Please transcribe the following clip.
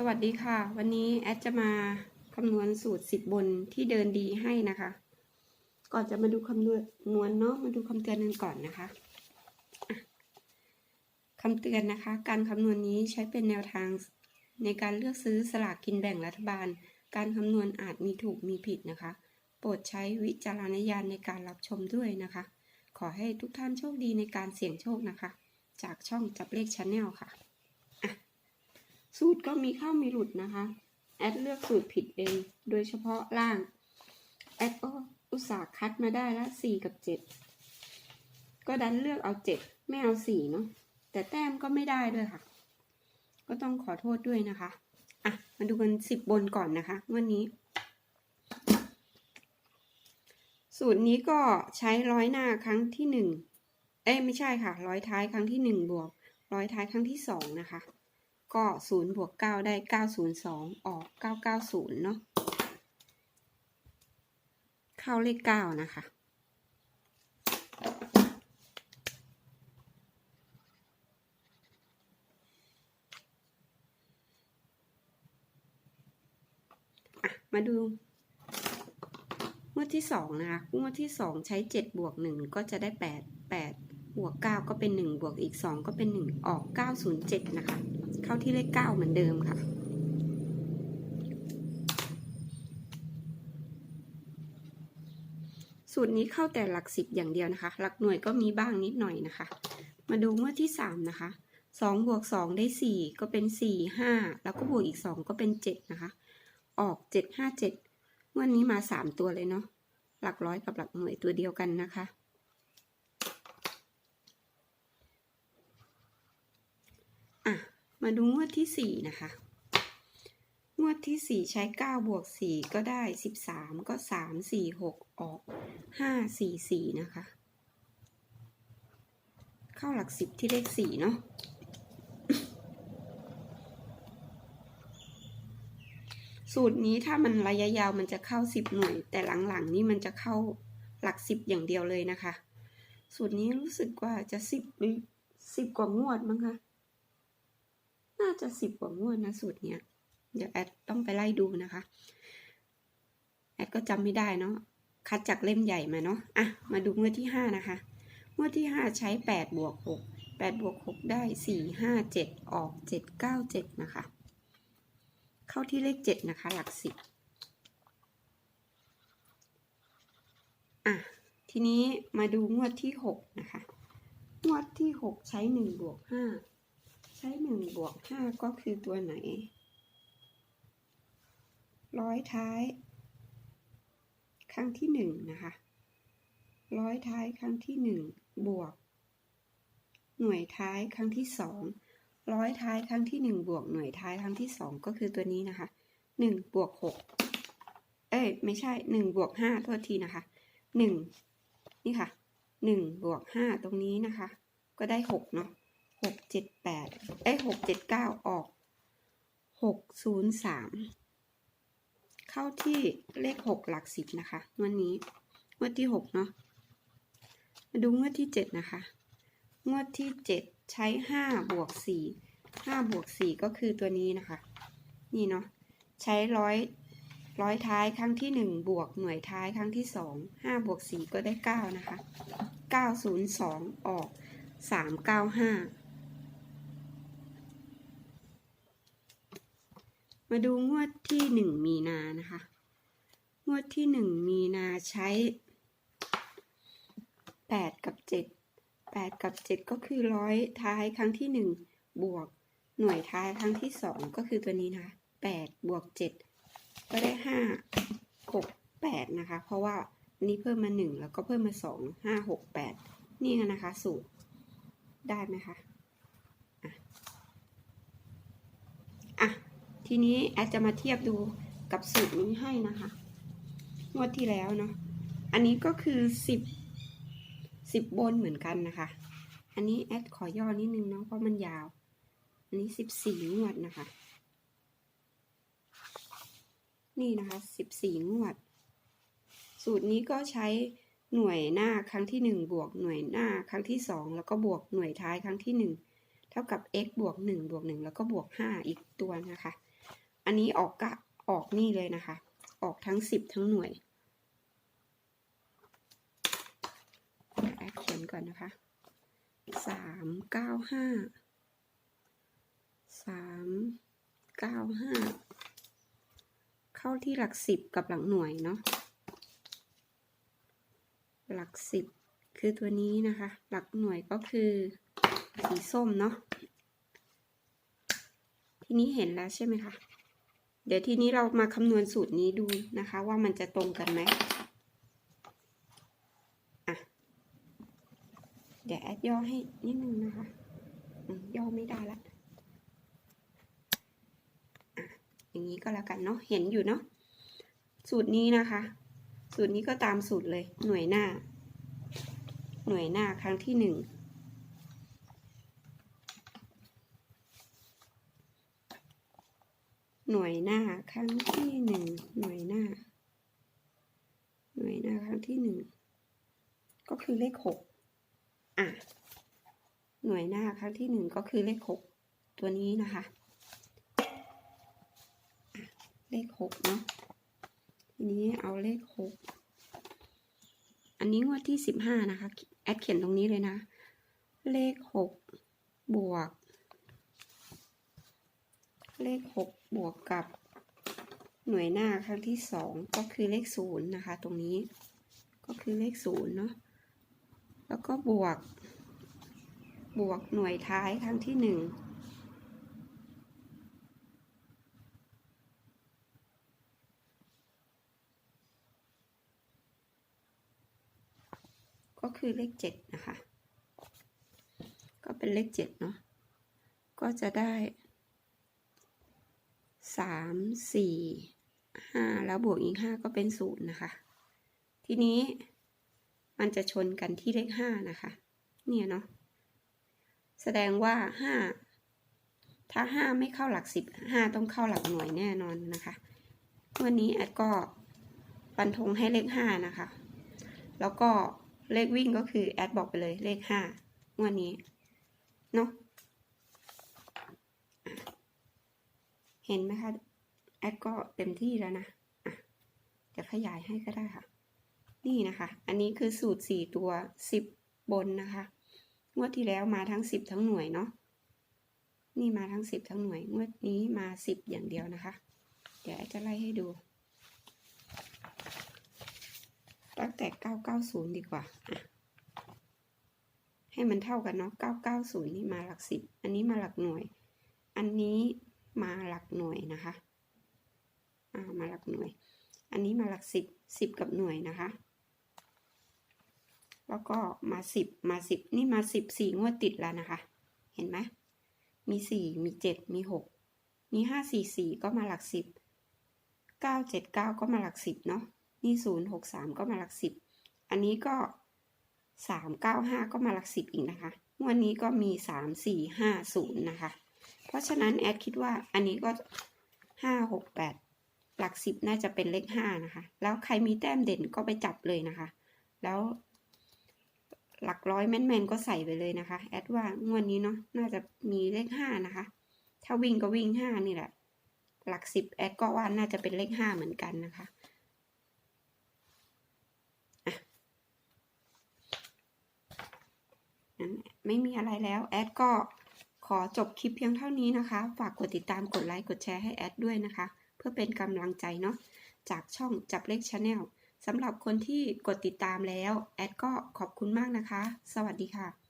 สวัสดีค่ะ วันนี้แอดจะมาคำนวณสูตร10บบนที่เดินดีให้นะคะ ก่อนจะมาดูคำนวณเนาะมาดูคำเตือนกันก่อนนะคะอะคำเตือนนะคะ การคำนวณนี้ใช้เป็นแนวทาง ในการเลือกซื้อสลากกินแบ่งรัฐบาล การคำนวณอาจมีถูกมีผิดนะคะ โปรดใช้วิจารณญาณในการรับชมด้วยนะคะ ขอให้ทุกท่านโชคดีในการเสี่ยงโชคนะคะ จากช่องจับเลขชาแนลค่ะ สูตรก็มีเข้ามีหลุดนะคะ แอดเลือกสูตรผิดเอง โดยเฉพาะล่าง แอดก็อุตส่าห์คัดมาได้ละสี่กับเจ็ดก็ดันเลือกเอาเจ็ดไม่เอาสี่เนาะแต่แต้มก็ไม่ได้ด้วยค่ะ ก็ต้องขอโทษด้วยนะคะ อะ มาดูกันสิบบนก่อนนะคะวันนี้ สูตรนี้ก็ใช้ร้อยหน้าครั้งที่หนึ่งเอ้ยไม่ใช่ค่ะ ร้อยท้ายครั้งที่หนึ่งบวก ร้อยท้ายครั้งที่สองนะคะ ก็ศูนย์บวกเก้าได้เก้าศูนย์สองออกเก้าเก้าศูนย์เนาะเข้าเลขเก้านะคะมาดูงวดที่สองนะคะงวดที่สองใช้เจ็ดบวกหนึ่งก็จะได้แปดแปดบวกเก้าก็เป็นหนึ่งบวกอีกสองก็เป็นหนึ่งออกเก้าศูนย์เจ็ดนะคะ เข้าที่เลขเก้าเหมือนเดิมค่ะสูตรนี้เข้าแต่หลักสิบอย่างเดียวนะคะ หลักหน่วยก็มีบ้างนิดหน่อยนะคะ มาดูงวดที่สามนะคะสองบวกสองได้สี่ก็เป็นสี่ห้าแล้วก็บวกอีกสองก็เป็นเจ็ดนะคะ ออกเจ็ดห้าเจ็ดวันนี้มาสามตัวเลยเนาะหลักร้อยกับหลักหน่วยตัวเดียวกันนะคะ มาดูงวดที่สี่นะคะ งวดที่สี่ใช้เก้าบวกสี่ก็ได้สิบสามก็สามสี่หกออกห้าสี่สี่นะคะ เข้าหลักสิบที่เลขสี่เนาะสูตรนี้ถ้ามันระยะยาวมันจะเข้าสิบหน่วย แต่หลังๆนี่มันจะเข้าหลักสิบอย่างเดียวเลยนะคะ สูตรนี้รู้สึกว่าจะสิบหรือสิบกว่างวดมั้งคะ น่าจะสิบกว่างวดนะสูตรเนี้ย เดี๋ยวแอดต้องไปไล่ดูนะคะ แอดก็จำไม่ได้เนาะ คัดจากเล่มใหญ่มาเนาะ อะ มาดูงวดที่ห้านะคะ งวดที่ห้าใช้แปดบวกหกแปดบวกหกได้สี่ห้าเจ็ดออกเจ็ดเก้าเจ็ดนะคะ เข้าที่เลขเจ็ดนะคะ หลักสิบอะ ทีนี้มาดูงวดที่หกนะคะ งวดที่หกใช้หนึ่งบวกห้า ใช้หนึ่งบวกห้าก็คือตัวไหน ร้อยท้าย ครั้งที่หนึ่งนะคะ ร้อยท้ายครั้งที่หนึ่งบวก หน่วยท้ายครั้งที่สองร้อยท้ายครั้งที่หนึ่งบวกหน่วยท้ายครั้งที่สองก็คือตัวนี้นะคะหนึ่งบวกหกเอ้ยไม่ใช่หนึ่งบวกห้าโทษทีนะคะหนึ่งนี่ค่ะหนึ่งบวกห้าตรงนี้นะคะ ก็ได้หกเนาะ หกเจ็ดแปดเอ้หกเจ็ดเก้าออกหกศูนย์สามเข้าที่เลขหกหลักสิบนะคะงวันนี้งวดที่หกเนาะมาดูงวดที่เจ็ดนะคะ งวดที่เจ็ดใช้ห้าบวกสี่ห้าบวกสี่ก็คือตัวนี้นะคะ นี่เนาะใช้ร้อยร้อยท้ายครั้งที่หนึ่งบวกหน่วยท้ายครั้งที่สองห้าบวกสี่ก็ได้เก้านะคะเก้าศูนย์สองออกสามเก้าห้า มาดูงวดที่หนึ่งมีนานะคะ งวดที่หนึ่งมีนาใช้แปดกับเจ็ดแปดกับเจ็ดก็คือร้อยท้ายครั้งที่หนึ่งบวกหน่วยท้ายครั้งที่สองก็คือตัวนี้นะคะแปดบวกเจ็ดก็ได้ห้าหกแปดนะคะ เพราะว่านี้เพิ่มมาหนึ่งแล้วก็เพิ่มมาสองห้าหกแปดนี่นะคะสูตรได้ไหมคะอะ ทีนี้แอดจะมาเทียบดูกับสูตรนี้ให้นะคะงวดที่แล้วเนาะอันนี้ก็คือสิบสิบบนเหมือนกันนะคะ อันนี้แอดขอย่อนิดนึงเนาะเพราะมันยาว อันนี้สิบสี่งวดนะคะ นี่นะคะสิบสี่งวด สูตรนี้ก็ใช้หน่วยหน้าครั้งที่หนึ่งบวกหน่วยหน้าครั้งที่สองแล้วก็บวกหน่วยท้ายครั้งที่หนึ่งเท่ากับ x บวกหนึ่งบวกหนึ่งแล้วก็บวกห้าอีกตัวนะคะ อันนี้ออกกะออกนี่เลยนะคะ ออกทั้งสิบทั้งหน่วยเดี๋ยวแอดเขียนก่อนนะคะสามเก้าห้าสามเก้าห้าเข้าที่หลักสิบกับหลักหน่วยเนาะหลักสิบคือตัวนี้นะคะ หลักหน่วยก็คือสีส้มเนาะทีนี้เห็นแล้วใช่ไหมคะ เดี๋ยวทีนี้เรามาคำนวณสูตรนี้ดูนะคะ ว่ามันจะตรงกันไหมอะ เดี๋ยวแอดย่อให้นิดนึงนะคะ ย่อไม่ได้ละอย่างนี้ก็แล้วกันเนาะ เห็นอยู่เนาะ สูตรนี้นะคะ สูตรนี้ก็ตามสูตรเลย หน่วยหน้า หน่วยหน้าครั้งที่หนึ่ง หน่วยหน้าครั้งที่หนึ่งหน่วยหน้า หน่วยหน้าครั้งที่หนึ่งก็คือเลขหกอะหน่วยหน้าครั้งที่หนึ่งก็คือเลขหกตัวนี้นะคะเลขหกเนาะทีนี้เอาเลขหกอันนี้งวดที่สิบห้านะคะ แอดเขียนตรงนี้เลยนะ เลขหกบวก เลขหก บวกกับหน่วยหน้าครั้งที่สองก็คือเลขศูนย์นะคะ ตรงนี้ก็คือเลขศูนย์เนาะแล้วก็บวก บวกหน่วยท้ายครั้งที่หนึ่งก็คือเลขเจ็ดนะคะ ก็เป็นเลขเจ็ดเนาะก็จะได้ สามสี่ห้าแล้วบวกอีกห้าก็เป็นศูนย์นะคะ ทีนี้มันจะชนกันที่เลขห้านะคะ เนี่ยเนาะแสดงว่าห้าถ้าห้าไม่เข้าหลักสิบห้าต้องเข้าหลักหน่วยแน่นอนนะคะ วันนี้แอดก็ปันธงให้เลขห้านะคะ แล้วก็เลขวิ่งก็คือแอดบอกไปเลยเลขห้างวันนี้เนาะอะ เห็นไหมคะแอดก็เต็มที่แล้วนะอะจะขยายให้ก็ได้ค่ะ นี่นะคะ อันนี้คือสูตรสี่ตัวสิบบนนะคะงวดที่แล้วมาทั้งสิบทั้งหน่วยเนาะนี่มาทั้งสิบทั้งหน่วยงวดนี้มาสิบอย่างเดียวนะคะ เดี๋ยวแอดจะไล่ให้ดูตั้งแต่ 990 ดีกว่า ให้มันเท่ากันเนาะ 990 นี่มาหลักสิบ อันนี้มาหลักหน่วย อันนี้ มาหลักหน่วยนะคะามาหลักหน่วย อันนี้มาหลักสิบสิบกับหน่วยนะคะ แล้วก็มาสิบมาสิบนี่มาสิบสี่งวดติดแล้วนะคะ เห็นไหมมีสี่มีเจ็ดมีหกมีห้าสี่สี่ก็มาหลักสิบเก้าเจ็ดเก้าก็มาหลักสิบเนาะนี่ศูนย์หกสามก็มาหลักสิบอันนี้ก็สามเก้าห้าก็มาหลักสิบอีกนะคะงวันนี้ก็มีสามสี่ห้าศูนย์นะคะ เพราะฉะนั้นแอดคิดว่าอันนี้ก็ห้าหกแปดหลักสิบน่าจะเป็นเลขห้านะคะ แล้วใครมีแต้มเด่นก็ไปจับเลยนะคะ แล้วหลักร้อยแม่นๆก็ใส่ไปเลยนะคะ แอดว่างวดนี้เนาะน่าจะมีเลขห้านะคะ ถ้าวิ่งก็วิ่งห้านี่แหละ หลักสิบแอดก็ว่าน่าจะเป็นเลขห้าเหมือนกันนะคะไม่มีอะไรแล้ว แอดก็ ขอจบคลิปเพียงเท่านี้นะคะ ฝากกดติดตามกดไลค์กดแชร์ให้แอดด้วยนะคะ เพื่อเป็นกำลังใจเนาะจากช่องจับเลขชาแนลสำหรับคนที่กดติดตามแล้ว แอดก็ขอบคุณมากนะคะ สวัสดีค่ะ